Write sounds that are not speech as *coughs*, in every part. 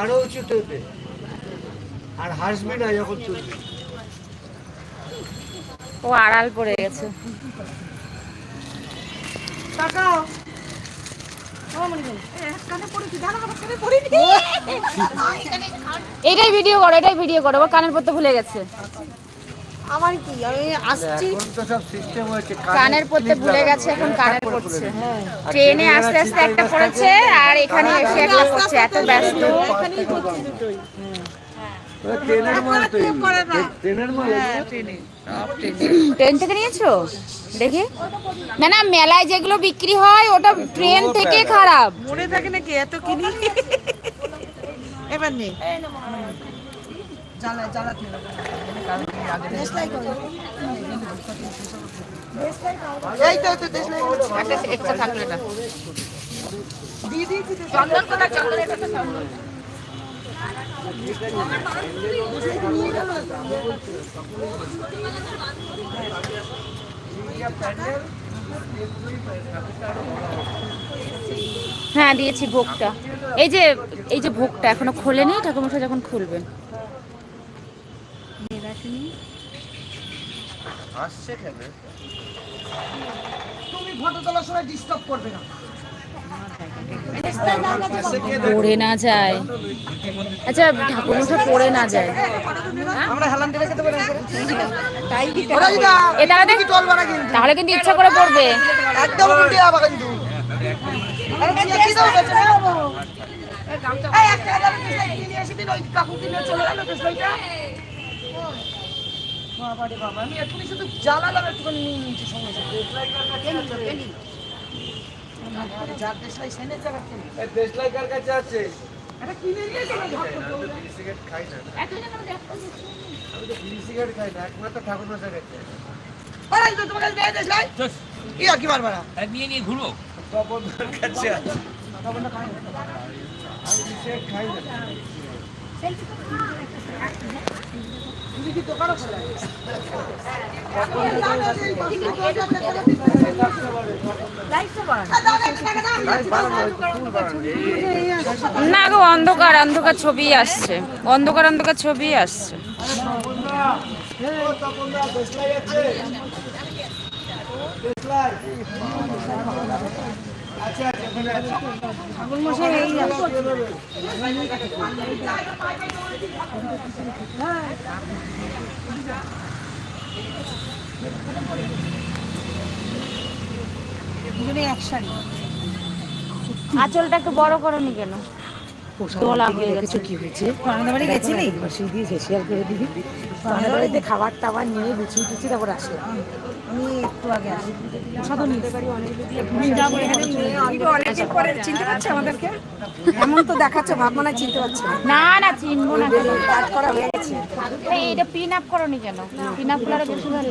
আরও উঁচুতে উঠে আর হাসবি না যখন তুলবি ও আড়াল পড়ে গেছে। এটাই ভিডিও করো এটাই ভিডিও করো ও কানের পড়তে ভুলে গেছে। আমার কি? আমি আসছি কানের পড়তে ভুলে গেছে এখন কানের পড়ছে। ট্রেনে আস্তে আস্তে একটা পড়েছে আর এখানে এসে একটা পড়ছে এত ব্যস্ত? ট্রেন থেকে নিয়েছো? দেখি। না না মেলায় যেগুলো বিক্রি হয় ওটা ট্রেন থেকে খারাপ। মনে থাকে নাকি এত কিনি? এবার নেই জ্বালা জ্বালাতে দেশলাই করো। এই তো তো দেশলাই একটা এক্সট্রা থাকল এটা দিয়ে চন্দন কোথায়? চন্দন এটা তো চন্দন। হ্যাঁ দিয়েছি ভোগটা। এই যে এই যে ভোগটা এখনও খোলেনি ঠাকুরমশাই যখন খুলবেন। আসছে কেন তুমি ফটো তোলার সময় ডিস্টার্ব করবে না। পড়ে না যায়। আচ্ছা ঠাকুরমশাই পড়ে না যায়। তাহলে কিন্তু? ইচ্ছা করে পড়বে। একদম বাবা রে বাবা। আমি এক্ষুনি শুধু জ্বালালাম একটুখানি নিয়ে নিয়েছি সঙ্গে সঙ্গে। খাই না। না গো অন্ধকার অন্ধকার ছবি আসছে। অন্ধকার অন্ধকার ছবি আসছে। আঁচলটা একটু বড় করনি কেন কি হয়েছে? গেছিলি দিয়ে করে দিবি। খাবার টাবার নিয়ে গুছিয়ে টুছিয়ে তারপর আসলাম। আমি একটু আগে আসি। চিনতে পারছে আমাদেরকে? *laughs* এমন তো দেখাচ্ছে ভাব মানে চিনতে পারছে। না না চিনবো না করা হয়ে গেছে। এটা পিন আপ করনি কেন? পিন আপ করার বেশি ভালো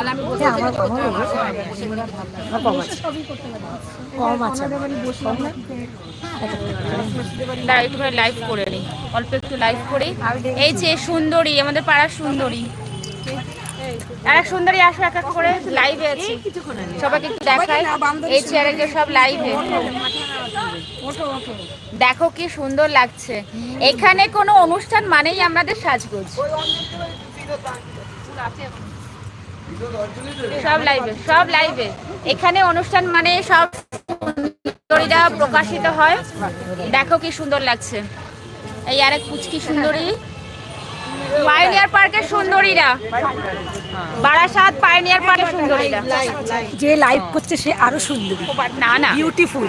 আমার কম কম আছে। লাইভ করে লাইভ করে নিই অল্প একটু লাইভ করি। এই যে সুন্দরী আমাদের পাড়ার সুন্দরী। এক সুন্দরী আসো এক এক করে। লাইভে আছি। সবাইকে একটু দেখাই। এই চেয়ারে সব লাইভে দেখো কি সুন্দর লাগছে। এখানে কোনো অনুষ্ঠান মানেই আমাদের সাজগোজ। সব লাইভে সব লাইভে এখানে অনুষ্ঠান মানে সব সুন্দরীরা প্রকাশিত হয়। দেখো কি সুন্দর লাগছে। এই আরেক পুচকি সুন্দরী। পাইনিয়ার পার্কের সুন্দরীরা। বারাসাত পাইনিয়ার পার্কের সুন্দরীরা। যে লাইভ করছে সে আরও সুন্দর। না না। বিউটিফুল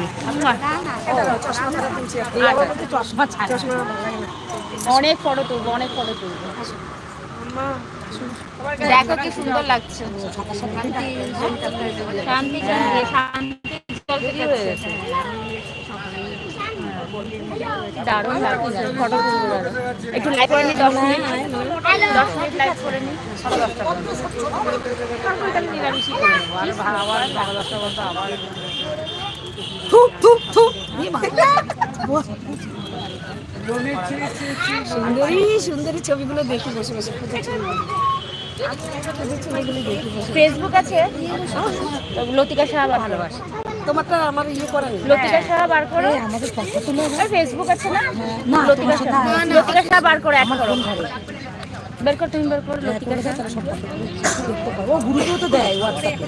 অনেক ফটো তুলবো অনেক ফটো তুলবো। দেখো কি সুন্দর লাগছে। শান্তি শান্তি শান্তি হয়ে গেছে দারুণ লাগছে। ফটো তুলবো একটু লাইভ করে নি দশ মিনিট। দশ মিনিট লাইভ করে নি। থুপ থুপ থুপ সুন্দরী সুন্দরী ছবিগুলো দেখি বসে বসে ফেসবুক আছে? লতিকা সাহা ভালোবাসে তোমারটা আমার ইয়ে করা লতিকা সাহা বার করো। আমাদের ফেসবুক আছে না? লতিকা সাহা লতিকা সাহা বার করে অ্যাড করো। বের কর তুমি বের করো লতিকা লতিকা সাহা। তারা সব দেখতে পারো ও তো দেয় হোয়াটসঅ্যাপে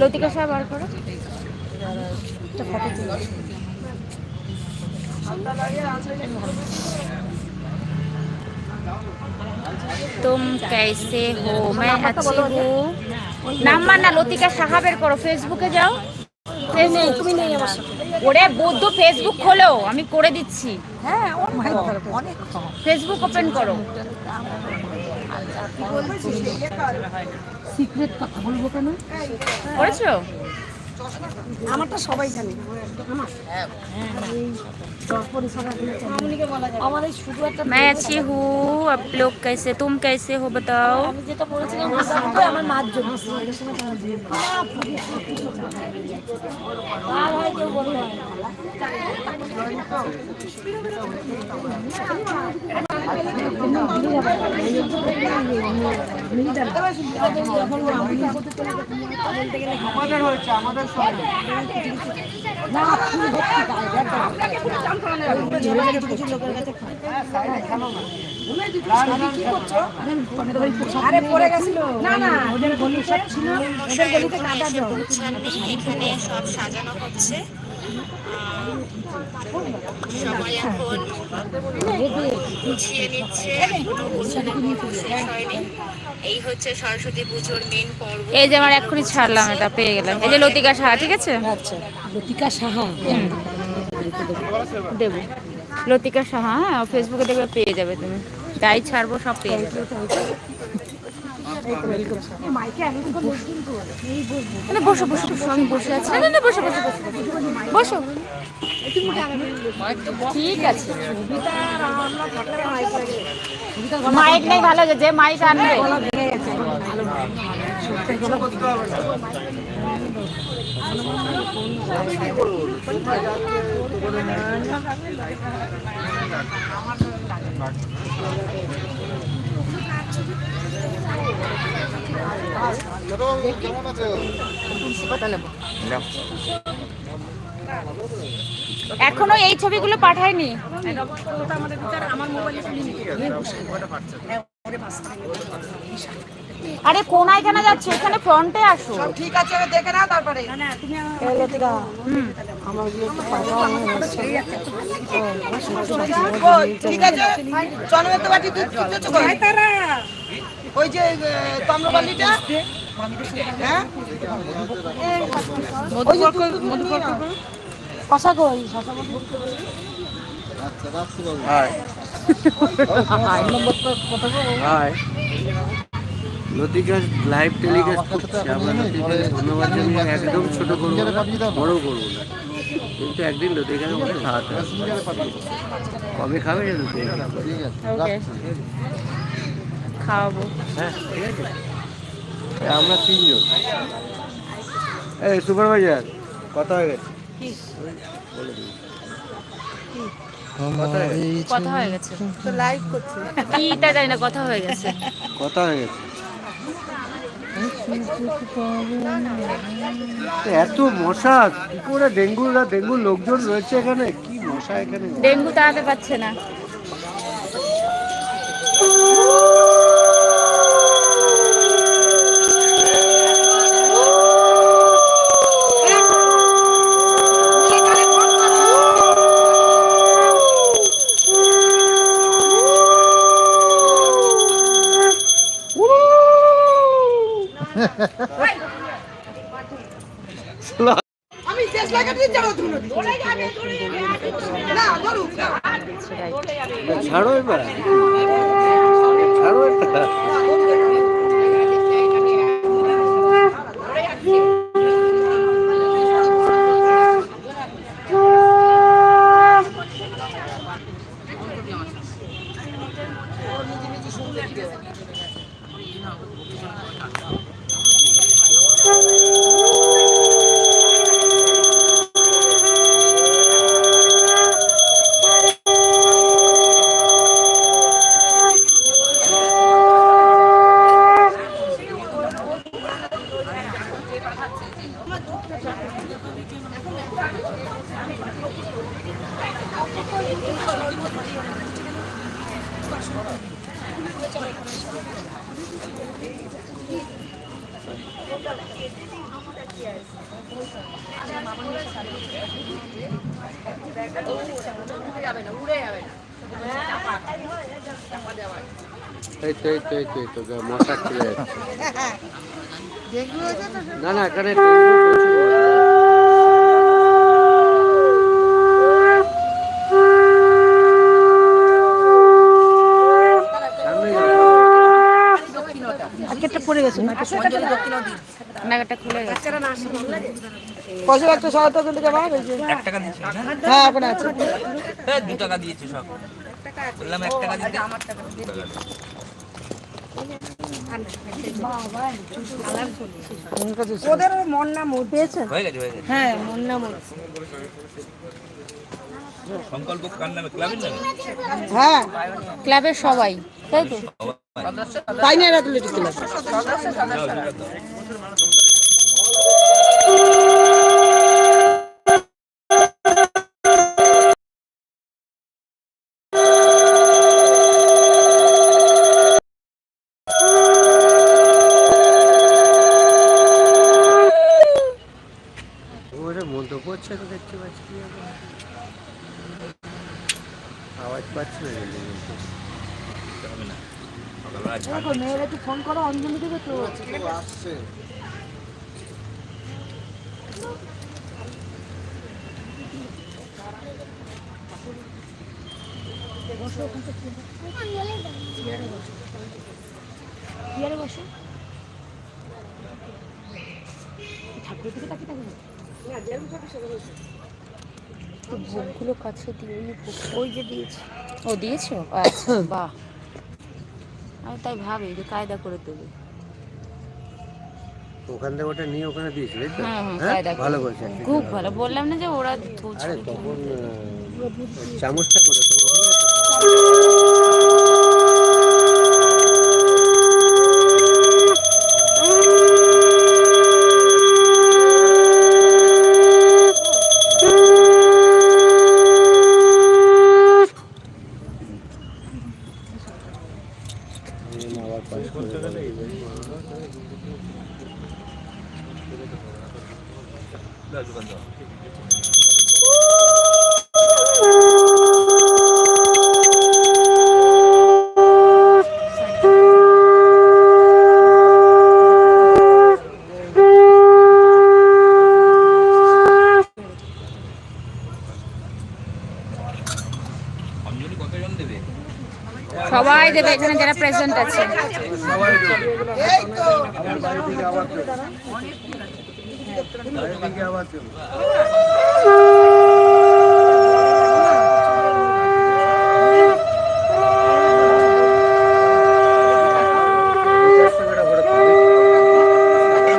লতিকা সাহা বার করো। একটা ফটো তুলে तुम कैसे हो मैं अच्छी हूँ নাম মান্না লতিকা সাহা বের করো ফেসবুকে যাও নেই তুমি নেই আমার সাথে ওরে বৌদ্ধ ফেসবুক খোলো আমি করে দিচ্ছি হ্যাঁ ওর মাইক ধরো অনেক ফেসবুক ওপেন করো সিক্রেট কথা বলবো কেন করেছো আমারটা সবাই জানে আমার এই পরিষেবা আমার এই শুধু একটা मैं अच्छी हूँ आप लोग कैसे तुम कैसे हो बताओ আমি যেটা বলেছিলাম ওটা আমার আমাদের হয়েছে আমাদের। আরে পড়ে গেছিল না না ওদের গলি সব ছিল ওদের গলিতে কাদা জল এখানে সব সাজানো হচ্ছে সবাই এখন গুছিয়ে নিচ্ছে। এই হচ্ছে সরস্বতী পুজোর মেন পর্ব এই যে আমার এক্ষুনি ছাড়লাম এটা পেয়ে গেলাম। এই যে লতিকা সাহা ঠিক আছে? আচ্ছা লতিকা সাহা। দেবো। লতিকা সাহা হ্যাঁ ফেসবুকে দেখবে পেয়ে যাবে তুমি। যাই ছাড়বো সব পেয়ে যাবে। না, বসো বসো বসো আমি বসে আছি। না না না বসো বসো বসো বসো। ঠিক আছে। মাইক নেই ভালো যে মাইক আনবে এখনও এই ছবিগুলো পাঠায়নি আরে কোনায় কেন যাচ্ছে এখানে ফ্রন্টে আসো ঠিক আছে আমি দেখে নাও তারপরে ঠিক আছে তো বাটি কর ওই যে তাম্রবালিটা হ্যাঁ? হাই। লাইভ টেলিকাস্ট করছে। আমরা লতিকাকে ধন্যবাদ জানিয়ে একদম ছোট করব বড় করব না। কিন্তু একদিন লতিকাকে আমাকে খাওয়াতে কবে খাবে খাওয়াবো। হ্যাঁ ঠিক আছে। আমরা তিনজন। এই সুপারভাইজার কথা হয়ে গেছে। কথা হয়ে গেছে। কথা হয়ে তো লাইভ করছি। কিটা জানি না কথা হয়ে গেছে। কথা হয়ে গেছে। তো এত মশা কি করে ডেঙ্গু না ডেঙ্গুর লোকজন রয়েছে এখানে? কি মশা এখানে? ডেঙ্গু তাড়াতে পারছে না। ছাড়ো এবার। এই তো এই তো এই তো মশা খেলে *laughs* না না এখানে পড়ে গেছে খুলে গেছে। হবে এক টাকা হ্যাঁ এখন আছে। হ্যাঁ, দু টাকা দিয়েছি সব। বললাম এক টাকা দিতে। ওদের মন না পেয়েছে? হয়ে গেছে হ্যাঁ মন না সংকল্প কার নামে? ক্লাবের নামে? হ্যাঁ। ক্লাবের সবাই তাই তো? তাই না অ্যাথলেটিক ক্লাব? তো দেখতে পাচ্ছি কি হবে? আওয়াজ পাচ্ছি না হবে না। দেখো মেয়েরা একটু ফোন করো অঞ্জলি দেবে তো চেয়ারে বসে। ঠাকুরের দিকে তাকিয়ে থাকবে ভোগগুলো কাছে দিয়ে ওই যে দিয়েছে। ও দিয়েছ? আচ্ছা *coughs* বাহ। আমি তাই ভাবি যে কায়দা করে দেবে। ওখান থেকে ওটা নিয়ে ওখানে দিয়েছিল হ্যাঁ? কায়দা ভালো করছে খুব ভালো। বললাম না যে ওরা আরে তখন চামচটা করে তো *laughs* সবাই দেবে এখানে যারা প্রেজেন্ট আছে। আমার বাড়ি থেকে আবার চলো। বাড়ি থেকে আবার চলো। রিচার্জ টাকাটা ভরে তুলি।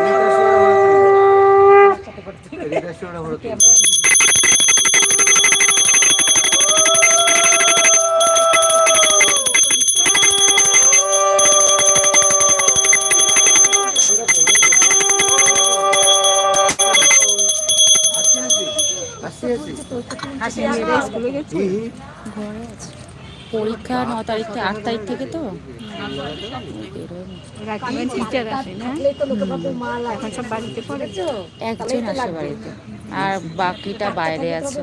রিচার্জ টাকাটা ভরে তুলি। রিচার্জ টাকাটা ভরে তুলি। আসি হি ঘরে আছে পরীক্ষা ন তারিখ থেকে, আট তারিখ থেকে তো? একজন আসে বাড়িতে আর বাকিটা বাইরে আছে।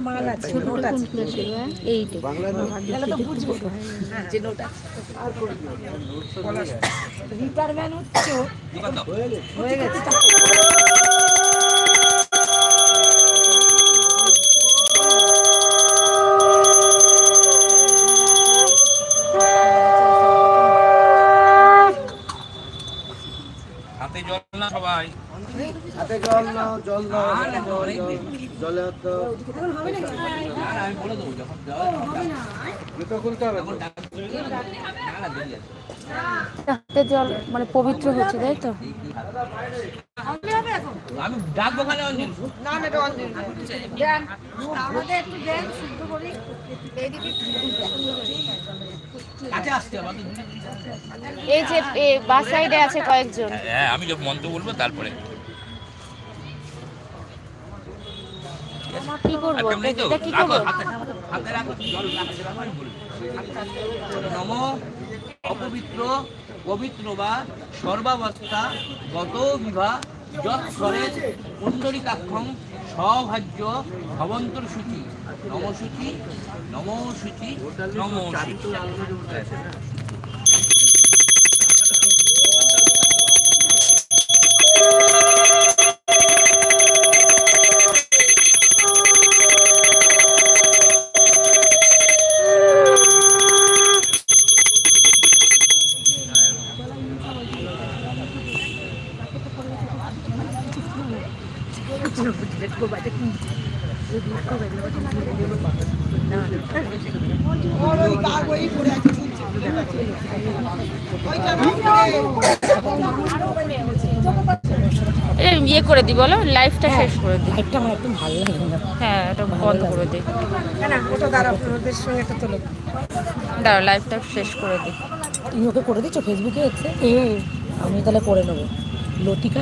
জল দাও জলে হাত দাও আমি বলে দেবো যখন জুতো খুলতে হবে হাতে জল মানে পবিত্র হচ্ছে তাই তো? আমি ডাকবো খালি অঞ্জলি। আমাদের একটু দেন শুদ্ধ করি। এইদিকে কাছে আসতে হবে এই যে এ, বাস সাইডে আছে কয়েকজন। হ্যাঁ আমি যখন মন্ত্র বলব তারপরে। কি করব? এটা করব? নম অপবিত্র পবিত্র বা সর্বাবস্থা গত বিভা যৎসরে পুণ্ডরিকাক্ষং সৌভাগ্য ভবন্তর সূচি নমসূচি নমসূচি। নমসূচি এ ইয়ে করে দি বলো লাইফটা শেষ করে দি। লাইটটা আমার একদম ভালো লাগে না হ্যাঁ এটা বন্ধ করে দি। না ওটা দাঁড়া ওদের সঙ্গে একটা তোলো। দাঁড়াও লাইফটা শেষ করে দি। তুমি ওকে করে দিচ্ছ? ফেসবুকে হচ্ছে? আমি তাহলে করে নেব। লতিকা